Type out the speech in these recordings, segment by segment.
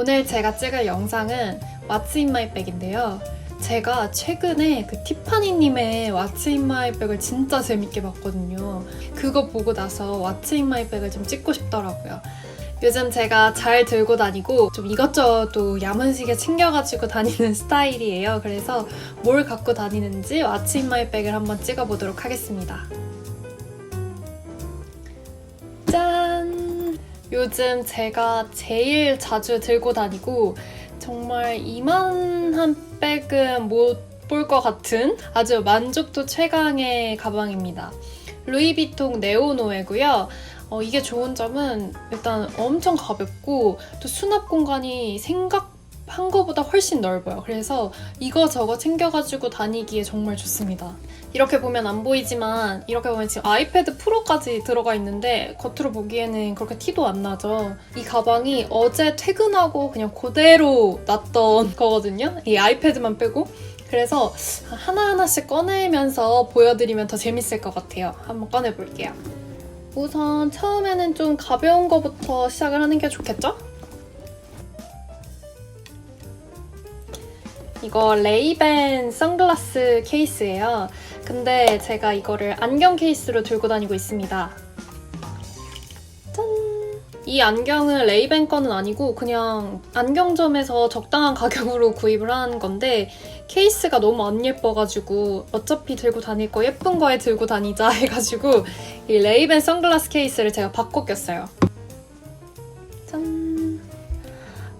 오늘 제가 찍을 영상은 What's in my bag인데요. 제가 최근에 그 티파니님의 What's in my bag을 진짜 재밌게 봤거든요. 그거 보고 나서 What's in my bag을 좀 찍고 싶더라고요. 요즘 제가 잘 들고 다니고 좀 이것저것 또 야무지게 챙겨가지고 다니는 스타일이에요. 그래서 뭘 갖고 다니는지 What's in my bag을 한번 찍어보도록 하겠습니다. 짠! 요즘 제가 제일 자주 들고 다니고 정말 이만한 백은 못 볼 것 같은 아주 만족도 최강의 가방입니다. 루이비통 네오노에고요. 어, 이게 좋은 점은 일단 엄청 가볍고 또 수납 공간이 생각 한 것보다 훨씬 넓어요. 그래서 이거 저거 챙겨가지고 다니기에 정말 좋습니다. 이렇게 보면 안 보이지만 이렇게 보면 지금 아이패드 프로까지 들어가 있는데 겉으로 보기에는 그렇게 티도 안 나죠. 이 가방이 어제 퇴근하고 그냥 그대로 놨던 거거든요. 이 아이패드만 빼고. 그래서 하나하나씩 꺼내면서 보여드리면 더 재밌을 것 같아요. 한번 꺼내볼게요. 우선 처음에는 좀 가벼운 거부터 시작을 하는 게 좋겠죠? 이거 레이벤 선글라스 케이스예요. 근데 제가 이거를 안경 케이스로 들고 다니고 있습니다. 짠! 이 안경은 레이벤 거는 아니고 그냥 안경점에서 적당한 가격으로 구입을 한 건데 케이스가 너무 안 예뻐가지고 어차피 들고 다닐 거 예쁜 거에 들고 다니자 해가지고 이 레이벤 선글라스 케이스를 제가 바꿔 꼈어요.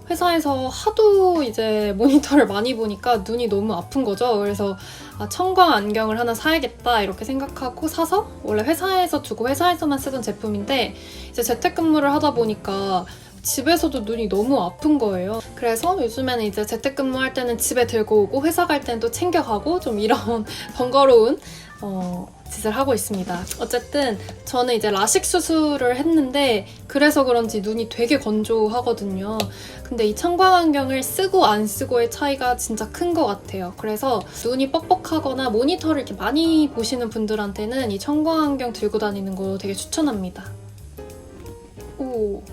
회사에서 하도 이제 모니터를 많이 보니까 눈이 너무 아픈 거죠. 그래서 아, 청광 안경을 하나 사야겠다 이렇게 생각하고 사서 원래 회사에서 두고 회사에서만 쓰던 제품인데 이제 재택근무를 하다 보니까 집에서도 눈이 너무 아픈 거예요. 그래서 요즘에는 이제 재택근무할 때는 집에 들고 오고 회사 갈 때는 또 챙겨가고 좀 이런 번거로운 어, 짓을 하고 있습니다. 어쨌든 저는 이제 라식 수술을 했는데 그래서 그런지 눈이 되게 건조하거든요. 근데 이 청광 안경을 쓰고 안 쓰고의 차이가 진짜 큰 것 같아요. 그래서 눈이 뻑뻑하거나 모니터를 이렇게 많이 보시는 분들한테는 이 청광 안경 들고 다니는 거 되게 추천합니다. 오.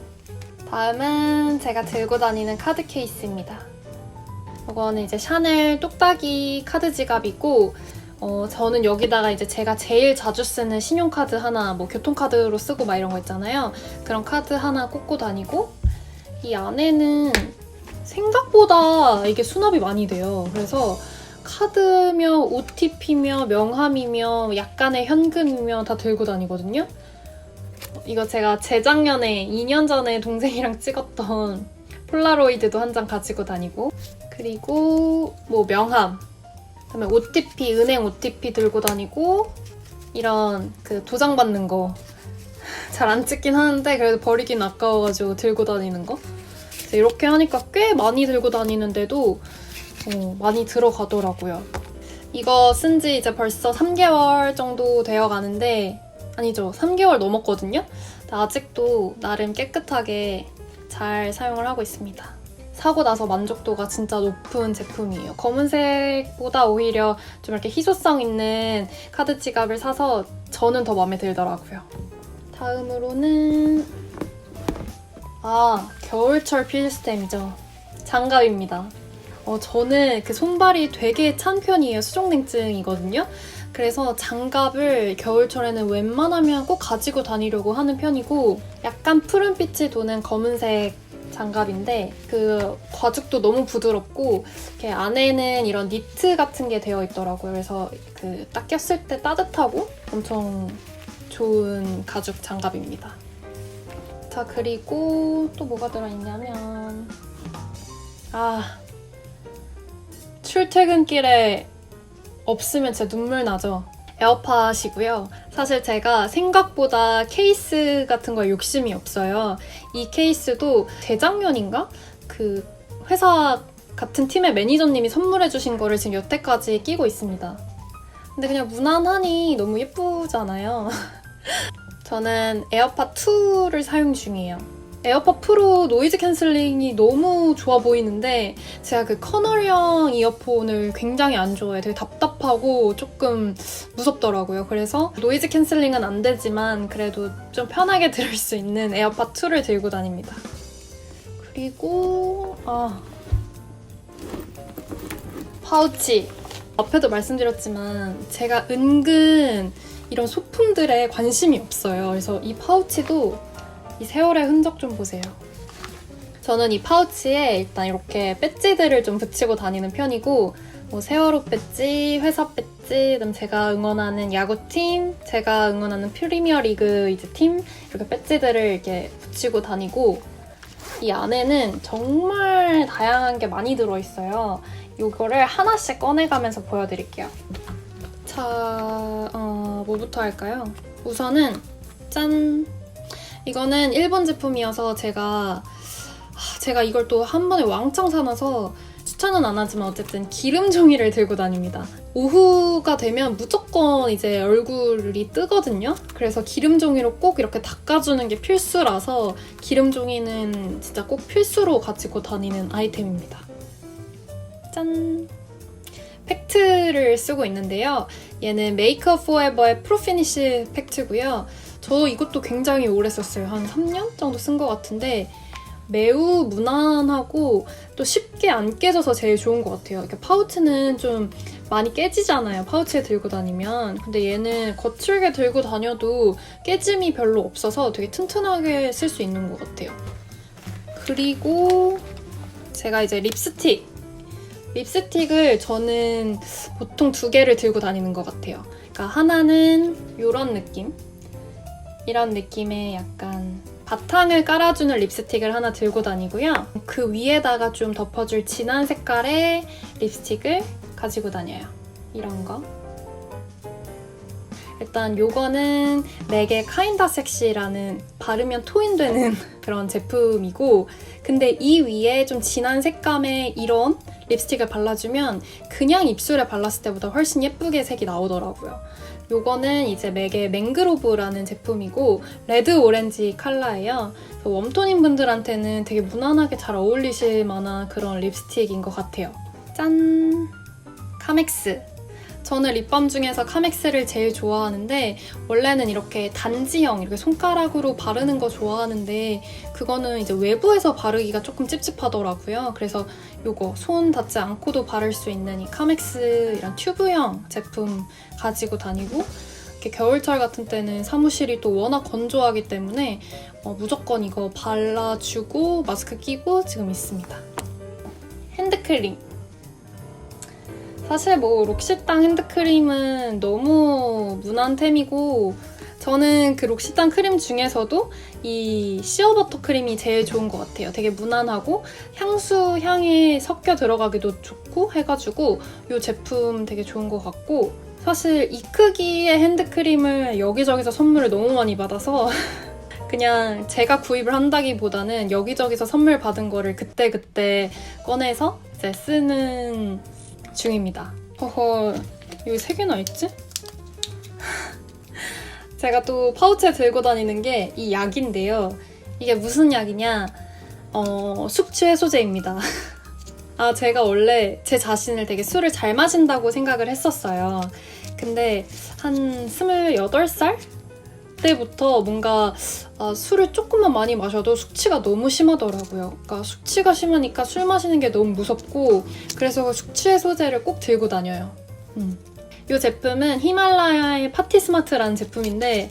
다음은 제가 들고 다니는 카드 케이스입니다. 이거는 이제 샤넬 똑딱이 카드 지갑이고 어, 저는 여기다가 이제 제가 제일 자주 쓰는 신용카드 하나, 뭐 교통카드로 쓰고 막 이런 거 있잖아요. 그런 카드 하나 꽂고 다니고, 이 안에는 생각보다 이게 수납이 많이 돼요. 그래서 카드며 OTP며 명함이며 약간의 현금이며 다 들고 다니거든요. 이거 제가 재작년에 2년 전에 동생이랑 찍었던 폴라로이드도 한 장 가지고 다니고, 그리고 뭐 명함, 그다음에 OTP, 은행 OTP 들고 다니고 이런 그 도장 받는 거 잘 안 찍긴 하는데 그래도 버리긴 아까워가지고 들고 다니는 거 이렇게 하니까 꽤 많이 들고 다니는데도 어, 많이 들어가더라고요. 이거 쓴 지 이제 벌써 3개월 정도 되어 가는데 아니죠 3개월 넘었거든요. 아직도 나름 깨끗하게 잘 사용을 하고 있습니다. 사고 나서 만족도가 진짜 높은 제품이에요. 검은색보다 오히려 좀 이렇게 희소성 있는 카드 지갑을 사서 저는 더 마음에 들더라고요. 다음으로는 아 겨울철 필수템이죠. 장갑입니다. 어, 저는 그 손발이 되게 찬 편이에요. 수족냉증이거든요. 그래서 장갑을 겨울철에는 웬만하면 꼭 가지고 다니려고 하는 편이고 약간 푸른빛이 도는 검은색 장갑인데 그 과죽도 너무 부드럽고 이렇게 안에는 이런 니트 같은 게 되어 있더라고요. 그래서 그 딱 꼈을 때 따뜻하고 엄청 좋은 가죽 장갑입니다. 자 그리고 또 뭐가 들어있냐면 아 출퇴근길에 없으면 진짜 눈물 나죠. 에어팟이고요. 사실 제가 생각보다 케이스 같은 거에 욕심이 없어요. 이 케이스도 재작년인가? 그 회사 같은 팀의 매니저님이 선물해주신 거를 지금 여태까지 끼고 있습니다. 근데 그냥 무난하니 너무 예쁘잖아요. 저는 에어팟 2를 사용 중이에요. 에어팟 프로 노이즈 캔슬링이 너무 좋아 보이는데 제가 그 커널형 이어폰을 굉장히 안 좋아해요. 되게 답답하고 조금 무섭더라고요. 그래서 노이즈 캔슬링은 안 되지만 그래도 좀 편하게 들을 수 있는 에어팟 2를 들고 다닙니다. 그리고 아 파우치 앞에도 말씀드렸지만 제가 은근 이런 소품들에 관심이 없어요. 그래서 이 파우치도 이 세월의 흔적 좀 보세요. 저는 이 파우치에 일단 이렇게 배지들을 좀 붙이고 다니는 편이고 뭐 세월호 배지, 회사 배지, 그다음 제가 응원하는 야구팀, 제가 응원하는 프리미어리그 이제 팀 이렇게 배지들을 이렇게 붙이고 다니고 이 안에는 정말 다양한 게 많이 들어있어요. 이거를 하나씩 꺼내가면서 보여드릴게요. 자, 어, 뭐부터 할까요? 우선은 짠! 이거는 일본 제품이어서 제가 아, 제가 이걸 또 한 번에 왕창 사놔서 추천은 안 하지만 어쨌든 기름 종이를 들고 다닙니다. 오후가 되면 무조건 이제 얼굴이 뜨거든요. 그래서 기름 종이로 꼭 이렇게 닦아주는 게 필수라서 기름 종이는 진짜 꼭 필수로 가지고 다니는 아이템입니다. 짠! 팩트를 쓰고 있는데요. 얘는 메이크업 포에버의 프로피니쉬 팩트고요. 저 이것도 굉장히 오래 썼어요. 한 3년 정도 쓴 것 같은데 매우 무난하고 또 쉽게 안 깨져서 제일 좋은 것 같아요. 이렇게 파우치는 좀 많이 깨지잖아요. 파우치에 들고 다니면. 근데 얘는 거칠게 들고 다녀도 깨짐이 별로 없어서 되게 튼튼하게 쓸 수 있는 것 같아요. 그리고 제가 이제 립스틱. 립스틱을 저는 보통 두 개를 들고 다니는 것 같아요. 그러니까 하나는 이런 느낌. 이런 느낌의 약간 바탕을 깔아주는 립스틱을 하나 들고 다니고요. 그 위에다가 좀 덮어줄 진한 색깔의 립스틱을 가지고 다녀요. 이런 거. 일단 요거는 맥의 카인다 섹시라는 바르면 토인되는 그런 제품이고 근데 이 위에 좀 진한 색감의 이런 립스틱을 발라주면 그냥 입술에 발랐을 때보다 훨씬 예쁘게 색이 나오더라고요. 요거는 이제 맥의 맹그로브라는 제품이고 레드 오렌지 컬러예요. 웜톤인 분들한테는 되게 무난하게 잘 어울리실 만한 그런 립스틱인 것 같아요. 짠! 카맥스. 저는 립밤 중에서 카맥스를 제일 좋아하는데 원래는 이렇게 단지형 이렇게 손가락으로 바르는 거 좋아하는데 그거는 이제 외부에서 바르기가 조금 찝찝하더라고요. 그래서 요거 손 닿지 않고도 바를 수 있는 이 카맥스 이런 튜브형 제품 가지고 다니고 이렇게 겨울철 같은 때는 사무실이 또 워낙 건조하기 때문에 어, 무조건 이거 발라주고 마스크 끼고 지금 있습니다. 핸드크림. 사실 뭐 록시땅 핸드크림은 너무 무난템이고 저는 그 록시땅 크림 중에서도 이 시어버터 크림이 제일 좋은 것 같아요. 되게 무난하고 향수 향이 섞여 들어가기도 좋고 해가지고 이 제품 되게 좋은 것 같고 사실 이 크기의 핸드크림을 여기저기서 선물을 너무 많이 받아서 그냥 제가 구입을 한다기보다는 여기저기서 선물 받은 거를 그때그때 꺼내서 쓰는 중입니다. 허허, 여기 세 개나 있지? 제가 또 파우치에 들고 다니는 게 이 약인데요. 이게 무슨 약이냐? 어, 숙취 해소제입니다. 아, 제가 원래 제 자신을 되게 술을 잘 마신다고 생각을 했었어요. 근데 한 28살? 때부터 뭔가 아, 술을 조금만 많이 마셔도 숙취가 너무 심하더라고요. 그러니까 숙취가 심하니까 술 마시는 게 너무 무섭고 그래서 숙취 해소제를 꼭 들고 다녀요. 음. 이 제품은 히말라야의 파티스마트라는 제품인데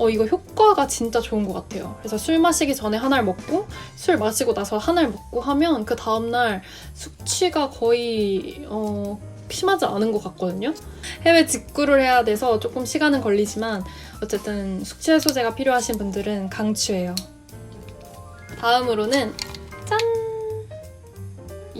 어, 이거 효과가 진짜 좋은 것 같아요. 그래서 술 마시기 전에 하나를 먹고 술 마시고 나서 하나를 먹고 하면 그 다음날 숙취가 거의 어, 심하지 않은 것 같거든요. 해외 직구를 해야 돼서 조금 시간은 걸리지만 어쨌든 숙취 해소제가 필요하신 분들은 강추해요. 다음으로는 짠!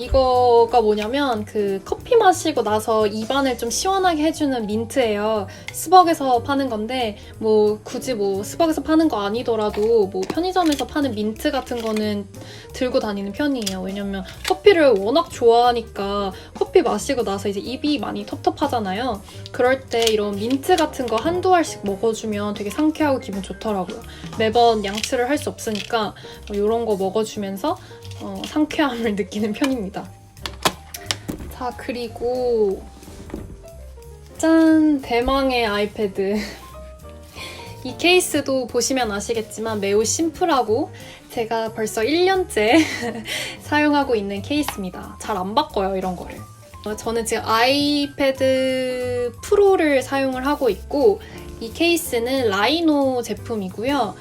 이거가 뭐냐면 그 커피 마시고 나서 입안을 좀 시원하게 해주는 민트예요. 스벅에서 파는 건데 뭐 굳이 뭐 스벅에서 파는 거 아니더라도 뭐 편의점에서 파는 민트 같은 거는 들고 다니는 편이에요. 왜냐면 커피를 워낙 좋아하니까 커피 마시고 나서 이제 입이 많이 텁텁하잖아요. 그럴 때 이런 민트 같은 거 한두 알씩 먹어주면 되게 상쾌하고 기분 좋더라고요. 매번 양치를 할 수 없으니까 이런 거 먹어주면서 어, 상쾌함을 느끼는 편입니다. 자, 그리고 짠! 대망의 아이패드. 이 케이스도 보시면 아시겠지만 매우 심플하고 제가 벌써 1년째 사용하고 있는 케이스입니다. 잘 안 바꿔요, 이런 거를. 어, 저는 지금 아이패드 프로를 사용을 하고 있고 이 케이스는 라이노 제품이고요.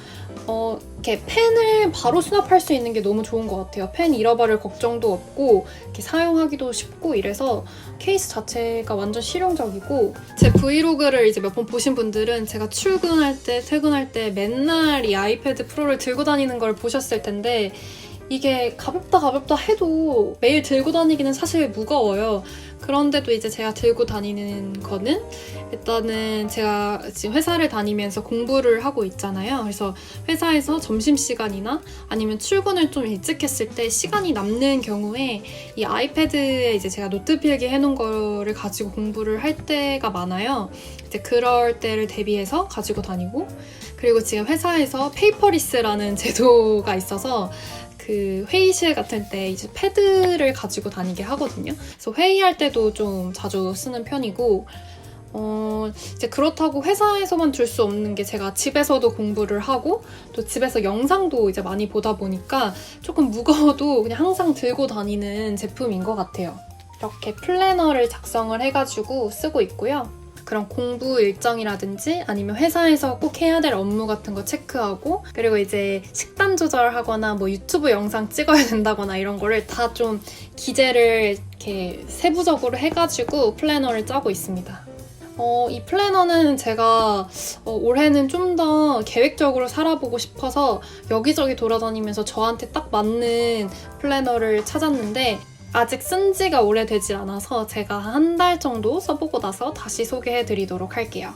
어, 이렇게 펜을 바로 수납할 수 있는 게 너무 좋은 것 같아요. 펜 잃어버릴 걱정도 없고 이렇게 사용하기도 쉽고 이래서 케이스 자체가 완전 실용적이고 제 브이로그를 이제 몇 번 보신 분들은 제가 출근할 때 퇴근할 때 맨날 이 아이패드 프로를 들고 다니는 걸 보셨을 텐데 이게 가볍다 가볍다 해도 매일 들고 다니기는 사실 무거워요. 그런데도 이제 제가 들고 다니는 거는 일단은 제가 지금 회사를 다니면서 공부를 하고 있잖아요. 그래서 회사에서 점심시간이나 아니면 출근을 좀 일찍 했을 때 시간이 남는 경우에 이 아이패드에 이제 제가 노트 필기 해놓은 거를 가지고 공부를 할 때가 많아요. 이제 그럴 때를 대비해서 가지고 다니고 그리고 지금 회사에서 페이퍼리스라는 제도가 있어서 그 회의실 같은 때 이제 패드를 가지고 다니게 하거든요. 그래서 회의할 때도 좀 자주 쓰는 편이고 어, 이제 그렇다고 회사에서만 줄 수 없는 게 제가 집에서도 공부를 하고 또 집에서 영상도 이제 많이 보다 보니까 조금 무거워도 그냥 항상 들고 다니는 제품인 것 같아요. 이렇게 플래너를 작성을 해가지고 쓰고 있고요. 그런 공부 일정이라든지 아니면 회사에서 꼭 해야 될 업무 같은 거 체크하고 그리고 이제 식단 조절하거나 뭐 유튜브 영상 찍어야 된다거나 이런 거를 다 좀 기재를 이렇게 세부적으로 해가지고 플래너를 짜고 있습니다. 어, 이 플래너는 제가 어, 올해는 좀 더 계획적으로 살아보고 싶어서 여기저기 돌아다니면서 저한테 딱 맞는 플래너를 찾았는데 아직 쓴 지가 오래되질 않아서 제가 한 달 정도 써보고 나서 다시 소개해 드리도록 할게요.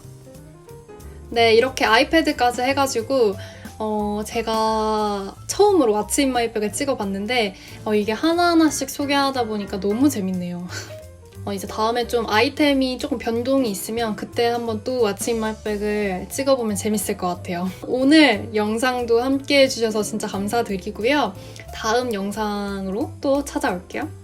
네, 이렇게 아이패드까지 해가지고 어, 제가 처음으로 인 마이백을 찍어봤는데 어, 이게 하나하나씩 소개하다 보니까 너무 재밌네요. 어, 이제 다음에 좀 아이템이 조금 변동이 있으면 그때 한번 또인 마이백을 찍어보면 재밌을 것 같아요. 오늘 영상도 함께 해주셔서 진짜 감사드리고요. 다음 영상으로 또 찾아올게요.